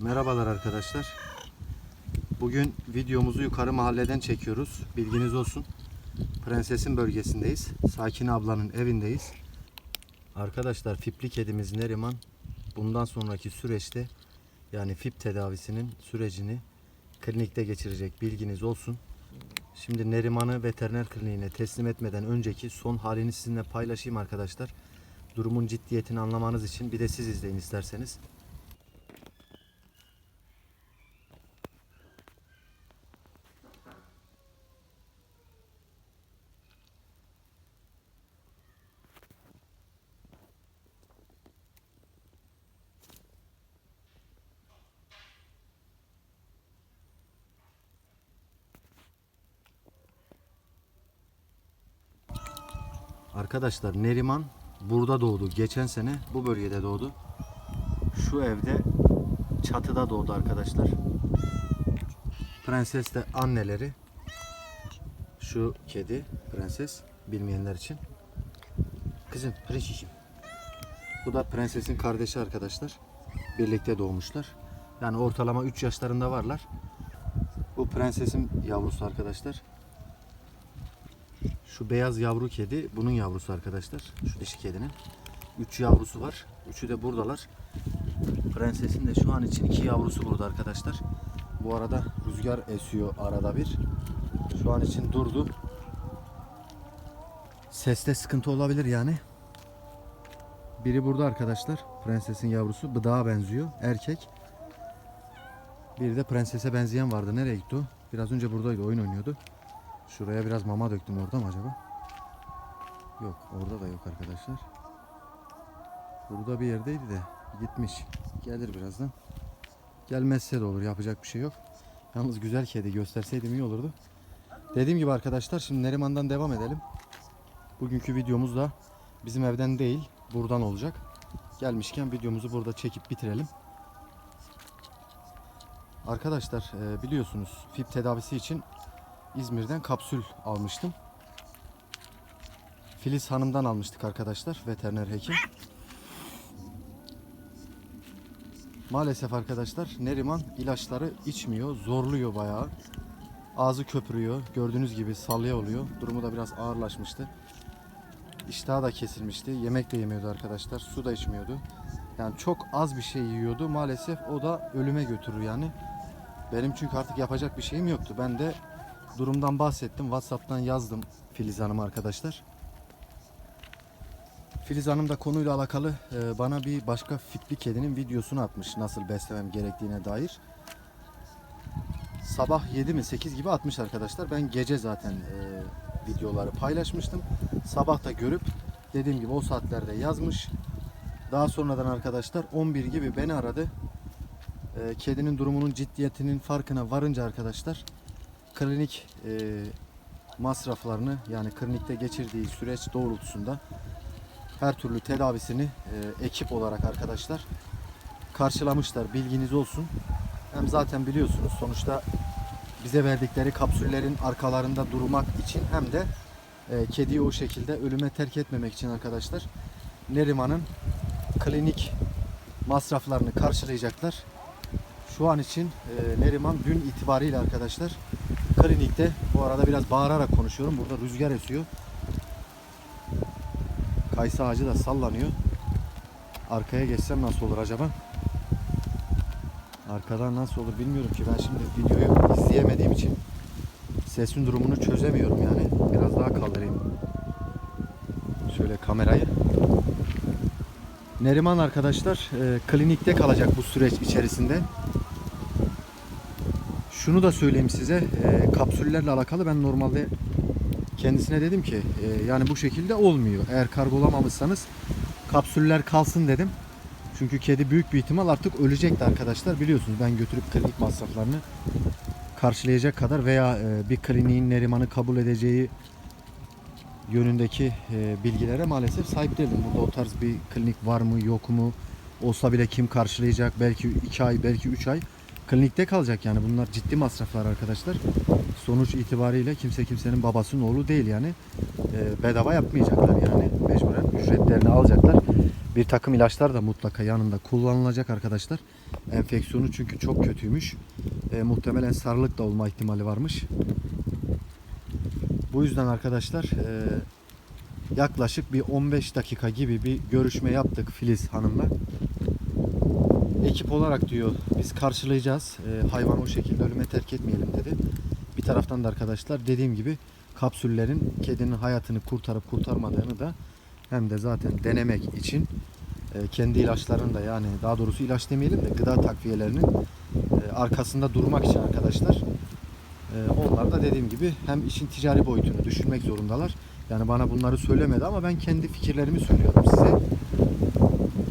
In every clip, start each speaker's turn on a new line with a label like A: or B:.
A: Merhabalar arkadaşlar. Bugün videomuzu yukarı mahalleden çekiyoruz. Bilginiz olsun. Prensesin bölgesindeyiz. Sakin ablanın evindeyiz. Arkadaşlar fipli kedimiz Neriman bundan sonraki süreçte yani fip tedavisinin sürecini klinikte geçirecek bilginiz olsun. Şimdi Neriman'ı veteriner kliniğine teslim etmeden önceki son halini sizinle paylaşayım arkadaşlar. Durumun ciddiyetini anlamanız için bir de siz izleyin isterseniz. Arkadaşlar Neriman burada doğdu. Geçen sene bu bölgede doğdu. Şu evde çatıda doğdu arkadaşlar. Prenses de anneleri. Şu kedi prenses bilmeyenler için. Kızım prensesim. Bu da prensesin kardeşi arkadaşlar. Birlikte doğmuşlar. Yani ortalama 3 yaşlarında varlar. Bu prensesin yavrusu arkadaşlar. Şu beyaz yavru kedi bunun yavrusu arkadaşlar. Şu dişi kedinin. Üç yavrusu var. Üçü de buradalar. Prensesin de şu an için iki yavrusu burada arkadaşlar. Bu arada rüzgar esiyor arada bir. Şu an için durdu. Seste sıkıntı olabilir yani. Biri burada arkadaşlar. Prensesin yavrusu. Bıdağa benziyor. Erkek. Bir de prensese benzeyen vardı. Nereye gitti o? Biraz önce buradaydı. Oyun oynuyordu. Şuraya biraz mama döktüm orada mı acaba? Yok orada da yok arkadaşlar. Burada bir yerdeydi de gitmiş. Gelir birazdan. Gelmezse de olur yapacak bir şey yok. Yalnız güzel kedi gösterseydim iyi olurdu. Dediğim gibi arkadaşlar şimdi Neriman'dan devam edelim. Bugünkü videomuz da bizim evden değil buradan olacak. Gelmişken videomuzu burada çekip bitirelim. Arkadaşlar e, biliyorsunuz FIP tedavisi için İzmir'den kapsül almıştım. Filiz Hanım'dan almıştık arkadaşlar veteriner hekim. Maalesef arkadaşlar Neriman ilaçları içmiyor, zorluyor bayağı. Ağzı köpürüyor, gördüğünüz gibi salya oluyor. Durumu da biraz ağırlaşmıştı. İştahı da kesilmişti, yemek de yemiyordu arkadaşlar, su da içmiyordu. Yani çok az bir şey yiyordu. Maalesef o da ölüme götürür yani. Benim çünkü artık yapacak bir şeyim yoktu. Ben de durumdan bahsettim. WhatsApp'tan yazdım Filiz Hanım arkadaşlar. Filiz Hanım da konuyla alakalı e, bana bir başka fitli kedinin videosunu atmış. Nasıl beslemem gerektiğine dair. Sabah 7 mi 8 gibi atmış arkadaşlar. Ben gece zaten e, videoları paylaşmıştım. Sabah da görüp dediğim gibi o saatlerde yazmış. Daha sonradan arkadaşlar 11 gibi beni aradı. E, kedinin durumunun ciddiyetinin farkına varınca arkadaşlar klinik e, masraflarını yani klinikte geçirdiği süreç doğrultusunda her türlü tedavisini e, ekip olarak arkadaşlar karşılamışlar. Bilginiz olsun. Hem zaten biliyorsunuz sonuçta bize verdikleri kapsüllerin arkalarında durmak için hem de e, kediyi o şekilde ölüme terk etmemek için arkadaşlar Neriman'ın klinik masraflarını karşılayacaklar. Şu an için e, Neriman dün itibariyle arkadaşlar klinikte bu arada biraz bağırarak konuşuyorum. Burada rüzgar esiyor. Kayısı ağacı da sallanıyor. Arkaya geçsem nasıl olur acaba? Arkadan nasıl olur bilmiyorum ki. Ben şimdi videoyu izleyemediğim için sesin durumunu çözemiyorum yani. Biraz daha kaldırayım. Şöyle kamerayı. Neriman arkadaşlar e, klinikte kalacak bu süreç içerisinde. Şunu da söyleyeyim size. E, kapsüllerle alakalı ben normalde kendisine dedim ki e, yani bu şekilde olmuyor. Eğer kargolamamışsanız kapsüller kalsın dedim. Çünkü kedi büyük bir ihtimal artık ölecekti arkadaşlar. Biliyorsunuz ben götürüp klinik masraflarını karşılayacak kadar veya e, bir kliniğin Neriman'ı kabul edeceği yönündeki e, bilgilere maalesef sahip değilim. Burada o tarz bir klinik var mı yok mu? Olsa bile kim karşılayacak? Belki 2 ay, belki 3 ay klinikte kalacak yani. Bunlar ciddi masraflar arkadaşlar. Sonuç itibariyle kimse kimsenin babasının oğlu değil yani. E, bedava yapmayacaklar yani. Mecburen ücretlerini alacaklar. Bir takım ilaçlar da mutlaka yanında kullanılacak arkadaşlar. Enfeksiyonu çünkü çok kötüymüş. E, muhtemelen sarılık da olma ihtimali varmış. Bu yüzden arkadaşlar e, yaklaşık bir 15 dakika gibi bir görüşme yaptık Filiz Hanım'la. Ekip olarak diyor biz karşılayacağız. E, hayvanı o şekilde ölüme terk etmeyelim dedi. Bir taraftan da arkadaşlar dediğim gibi kapsüllerin kedinin hayatını kurtarıp kurtarmadığını da hem de zaten denemek için e, kendi ilaçlarını da yani daha doğrusu ilaç demeyelim de gıda takviyelerinin e, arkasında durmak için arkadaşlar e, onlar da dediğim gibi hem işin ticari boyutunu düşünmek zorundalar. Yani bana bunları söylemedi ama ben kendi fikirlerimi söylüyorum size.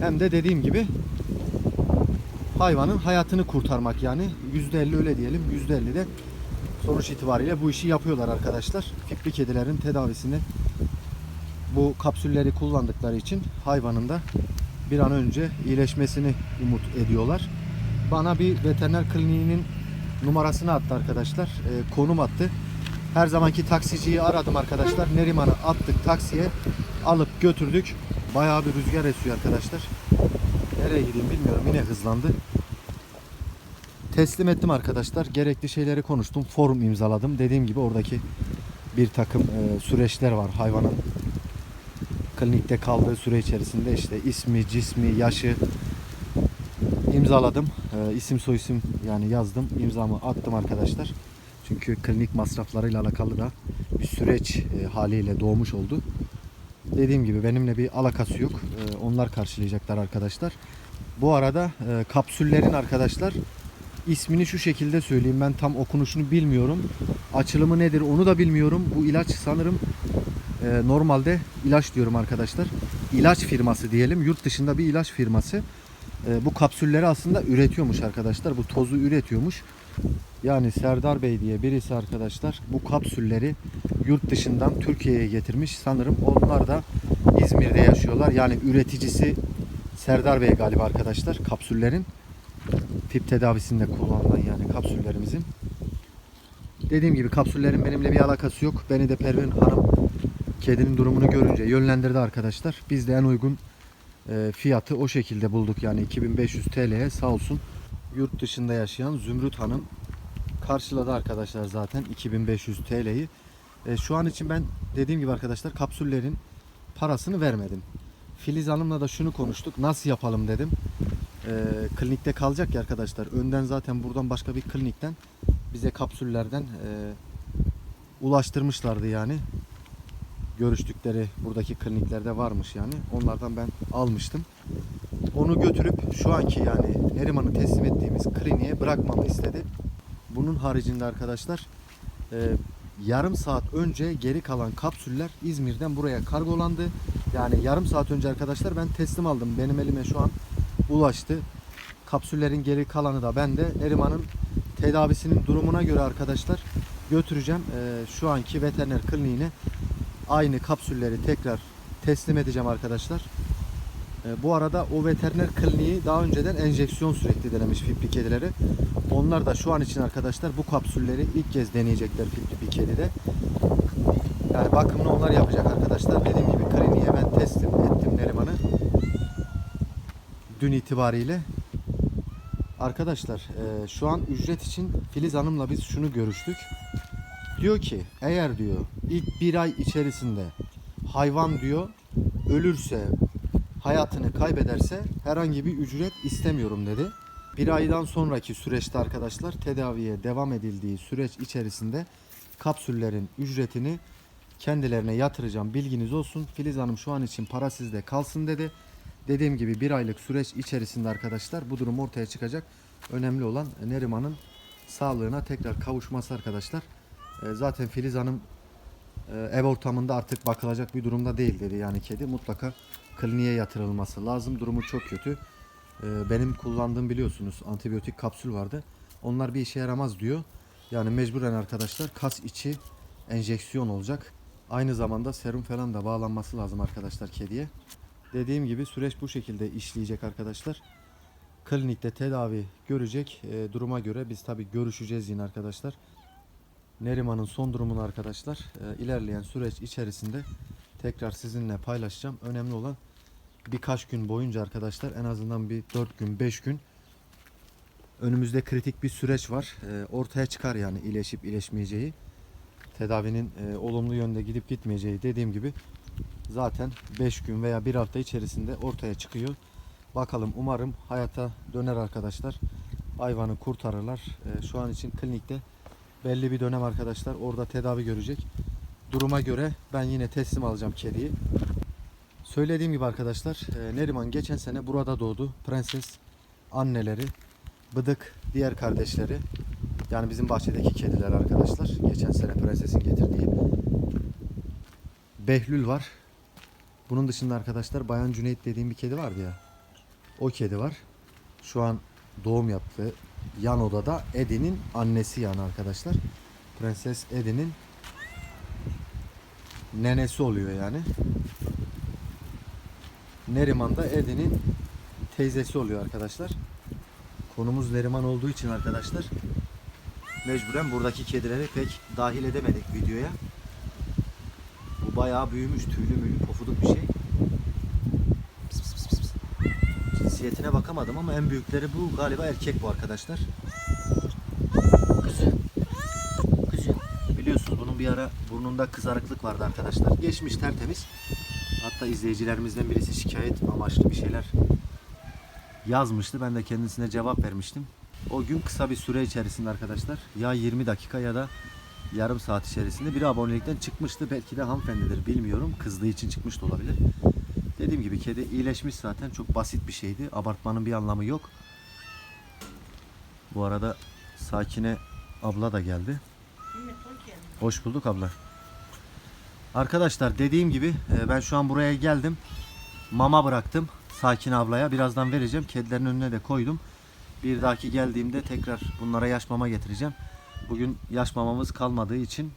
A: Hem de dediğim gibi hayvanın hayatını kurtarmak yani %50 öyle diyelim %50 de sonuç itibariyle bu işi yapıyorlar arkadaşlar. Fipli kedilerin tedavisini bu kapsülleri kullandıkları için hayvanın da bir an önce iyileşmesini umut ediyorlar. Bana bir veteriner kliniğinin numarasını attı arkadaşlar. E, konum attı. Her zamanki taksiciyi aradım arkadaşlar. Neriman'ı attık taksiye. Alıp götürdük. Bayağı bir rüzgar esiyor arkadaşlar. Nereye gideyim bilmiyorum. Yine hızlandı. Teslim ettim arkadaşlar. Gerekli şeyleri konuştum. Forum imzaladım. Dediğim gibi oradaki bir takım e, süreçler var hayvanın klinikte kaldığı süre içerisinde işte ismi, cismi, yaşı imzaladım. E, isim soyisim yani yazdım. imzamı attım arkadaşlar. Çünkü klinik masraflarıyla alakalı da bir süreç e, haliyle doğmuş oldu. Dediğim gibi benimle bir alakası yok. E, onlar karşılayacaklar arkadaşlar. Bu arada e, kapsüllerin arkadaşlar ismini şu şekilde söyleyeyim. Ben tam okunuşunu bilmiyorum. Açılımı nedir onu da bilmiyorum. Bu ilaç sanırım e, normalde ilaç diyorum arkadaşlar. İlaç firması diyelim. Yurt dışında bir ilaç firması. E, bu kapsülleri aslında üretiyormuş arkadaşlar. Bu tozu üretiyormuş. Yani Serdar Bey diye birisi arkadaşlar bu kapsülleri yurt dışından Türkiye'ye getirmiş. Sanırım onlar da İzmir'de yaşıyorlar. Yani üreticisi Serdar Bey galiba arkadaşlar kapsüllerin tip tedavisinde kullanılan yani kapsüllerimizin. Dediğim gibi kapsüllerin benimle bir alakası yok. Beni de Pervin Hanım kedinin durumunu görünce yönlendirdi arkadaşlar. Biz de en uygun e, fiyatı o şekilde bulduk yani 2500 TL'ye sağ olsun yurt dışında yaşayan Zümrüt Hanım karşıladı arkadaşlar zaten 2500 TL'yi. E, şu an için ben dediğim gibi arkadaşlar kapsüllerin parasını vermedim. Filiz Hanım'la da şunu konuştuk. Nasıl yapalım dedim. E, klinikte kalacak ya arkadaşlar. Önden zaten buradan başka bir klinikten bize kapsüllerden e, ulaştırmışlardı yani. Görüştükleri buradaki kliniklerde varmış yani. Onlardan ben almıştım. Onu götürüp şu anki yani Neriman'ı teslim ettiğimiz kliniğe bırakmamı istedi. Bunun haricinde arkadaşlar e, yarım saat önce geri kalan kapsüller İzmir'den buraya kargolandı. Yani yarım saat önce arkadaşlar ben teslim aldım. Benim elime şu an ulaştı. Kapsüllerin geri kalanı da bende. Neriman'ın tedavisinin durumuna göre arkadaşlar götüreceğim. E, şu anki veteriner kliniğine aynı kapsülleri tekrar teslim edeceğim arkadaşlar. E, bu arada o veteriner kliniği daha önceden enjeksiyon sürekli denemiş fipli kedilere. Onlar da şu an için arkadaşlar bu kapsülleri ilk kez deneyecekler fipli bir kedide. Yani bakımını onlar yapacak arkadaşlar. Dediğim gibi kliniğe ben teslim ettim Neriman'ı. Dün itibariyle. Arkadaşlar e, şu an ücret için Filiz Hanım'la biz şunu görüştük. Diyor ki eğer diyor ilk bir ay içerisinde hayvan diyor ölürse hayatını kaybederse herhangi bir ücret istemiyorum dedi. Bir aydan sonraki süreçte arkadaşlar tedaviye devam edildiği süreç içerisinde kapsüllerin ücretini kendilerine yatıracağım bilginiz olsun. Filiz Hanım şu an için para sizde kalsın dedi. Dediğim gibi bir aylık süreç içerisinde arkadaşlar bu durum ortaya çıkacak. Önemli olan Neriman'ın sağlığına tekrar kavuşması arkadaşlar. E, Zaten Filiz Hanım ev ortamında artık bakılacak bir durumda değil dedi. Yani kedi mutlaka kliniğe yatırılması lazım. Durumu çok kötü. E, Benim kullandığım biliyorsunuz antibiyotik kapsül vardı. Onlar bir işe yaramaz diyor. Yani mecburen arkadaşlar kas içi enjeksiyon olacak. Aynı zamanda serum falan da bağlanması lazım arkadaşlar kediye. Dediğim gibi süreç bu şekilde işleyecek arkadaşlar. Klinikte tedavi görecek. E, duruma göre biz tabi görüşeceğiz yine arkadaşlar. Neriman'ın son durumunu arkadaşlar e, ilerleyen süreç içerisinde tekrar sizinle paylaşacağım. Önemli olan birkaç gün boyunca arkadaşlar en azından bir 4 gün 5 gün önümüzde kritik bir süreç var. Ee, ortaya çıkar yani iyileşip iyileşmeyeceği. Tedavinin e, olumlu yönde gidip gitmeyeceği dediğim gibi zaten 5 gün veya 1 hafta içerisinde ortaya çıkıyor. Bakalım umarım hayata döner arkadaşlar. Hayvanı kurtarırlar. Ee, şu an için klinikte belli bir dönem arkadaşlar orada tedavi görecek. Duruma göre ben yine teslim alacağım kediyi. Söylediğim gibi arkadaşlar e, Neriman geçen sene burada doğdu. Prenses anneleri, Bıdık diğer kardeşleri yani bizim bahçedeki kediler arkadaşlar. Geçen sene prensesin getirdiği Behlül var. Bunun dışında arkadaşlar Bayan Cüneyt dediğim bir kedi vardı ya. O kedi var. Şu an doğum yaptı. Yan odada Eddie'nin annesi yani arkadaşlar. Prenses Eddie'nin nenesi oluyor yani. Neriman da Eddie'nin teyzesi oluyor arkadaşlar. Konumuz Neriman olduğu için arkadaşlar mecburen buradaki kedileri pek dahil edemedik videoya. Bu bayağı büyümüş, tüylü mülü, pofuduk bir şey. Cinsiyetine bakamadım ama en büyükleri bu. Galiba erkek bu arkadaşlar. Kızı. Kızı. Biliyorsunuz bunun bir ara burnunda kızarıklık vardı arkadaşlar. Geçmiş tertemiz. Hatta izleyicilerimizden birisi şikayet amaçlı bir şeyler yazmıştı. Ben de kendisine cevap vermiştim. O gün kısa bir süre içerisinde arkadaşlar ya 20 dakika ya da yarım saat içerisinde bir abonelikten çıkmıştı. Belki de hanımefendidir bilmiyorum. Kızdığı için çıkmış da olabilir. Gibi kedi iyileşmiş zaten. Çok basit bir şeydi. Abartmanın bir anlamı yok. Bu arada Sakine abla da geldi. Hoş bulduk abla. Arkadaşlar dediğim gibi e, ben şu an buraya geldim. Mama bıraktım Sakin ablaya. Birazdan vereceğim. Kedilerin önüne de koydum. Bir dahaki geldiğimde tekrar bunlara yaş mama getireceğim. Bugün yaş mamamız kalmadığı için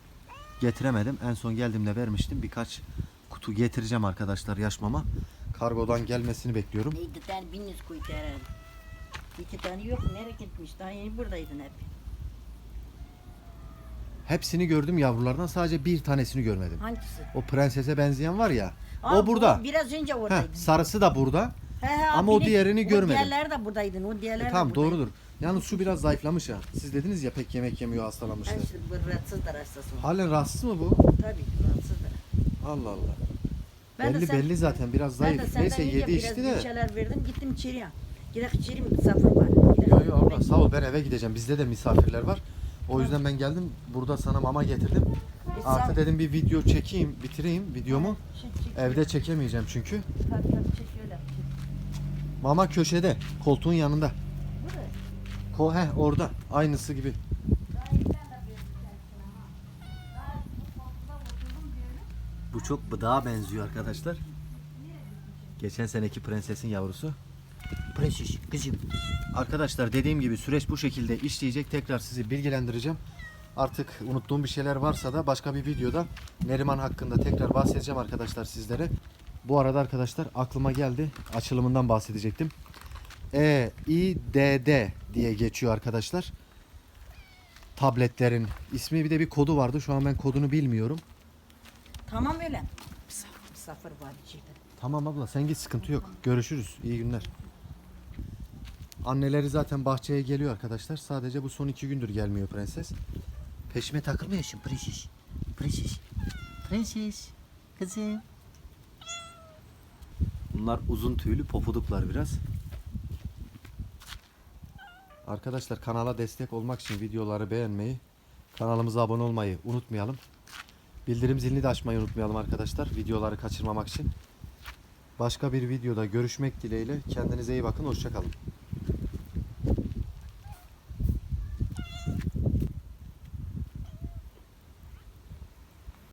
A: getiremedim. En son geldiğimde vermiştim. Birkaç kutu getireceğim arkadaşlar yaş mama. Kargodan gelmesini bekliyorum.
B: İki tane biniz kuytu herhalde. İki tane yok nereye gitmiş? Daha yeni buradaydın hep.
A: Hepsini gördüm yavrulardan. Sadece bir tanesini görmedim.
B: Hangisi?
A: O prensese benzeyen var ya.
B: Aa,
A: o burada.
B: bu Biraz önce
A: Heh,
B: oradaydı.
A: sarısı da burada.
B: He, he,
A: ama o
B: biri-
A: diğerini görmedim.
B: O diğerleri de buradaydın. O diğerleri
A: E,
B: de
A: tamam
B: buradaydı.
A: doğrudur. Yalnız şu biraz zayıflamış ha. Siz dediniz ya pek yemek yemiyor hastalanmıştı.
B: Ben şimdi bu rahatsızdır hastası.
A: Halen rahatsız mı bu?
B: Tabii rahatsızdır.
A: Allah Allah.
B: Ben de
A: belli
B: sen-
A: belli zaten biraz
B: Ben de
A: zayıf.
B: senden
A: Neyse
B: önce
A: yedi
B: biraz
A: içti
B: bir
A: de.
B: şeyler verdim gittim içeriye. Gidek içeri misafir var. Gidek
A: Yo yo abla sağ ol ben eve gideceğim. Bizde de misafirler var. O yüzden ben geldim. Burada sana mama getirdim.
B: E, sağ-
A: Artı dedim bir video çekeyim, bitireyim videomu.
B: Çek,
A: Evde çekemeyeceğim çünkü.
B: Tabii tabii çek öyle.
A: Mama köşede, koltuğun yanında. Ko he orada. Aynısı gibi. Bu çok bıdığa benziyor arkadaşlar. Geçen seneki prensesin yavrusu.
B: Prenses kızım.
A: Arkadaşlar dediğim gibi süreç bu şekilde işleyecek. Tekrar sizi bilgilendireceğim. Artık unuttuğum bir şeyler varsa da başka bir videoda Neriman hakkında tekrar bahsedeceğim arkadaşlar sizlere. Bu arada arkadaşlar aklıma geldi. Açılımından bahsedecektim. E, I, D, D diye geçiyor arkadaşlar. Tabletlerin ismi bir de bir kodu vardı. Şu an ben kodunu bilmiyorum.
B: Tamam öyle. Misafir, misafir var içeride.
A: Tamam abla sen git sıkıntı yok. Görüşürüz. İyi günler. Anneleri zaten bahçeye geliyor arkadaşlar. Sadece bu son iki gündür gelmiyor prenses. Peşime takılmıyorsun prenses. Prenses. Prenses. Kızım. Bunlar uzun tüylü popuduklar biraz. Arkadaşlar kanala destek olmak için videoları beğenmeyi, kanalımıza abone olmayı unutmayalım. Bildirim zilini de açmayı unutmayalım arkadaşlar videoları kaçırmamak için. Başka bir videoda görüşmek dileğiyle. Kendinize iyi bakın. Hoşçakalın.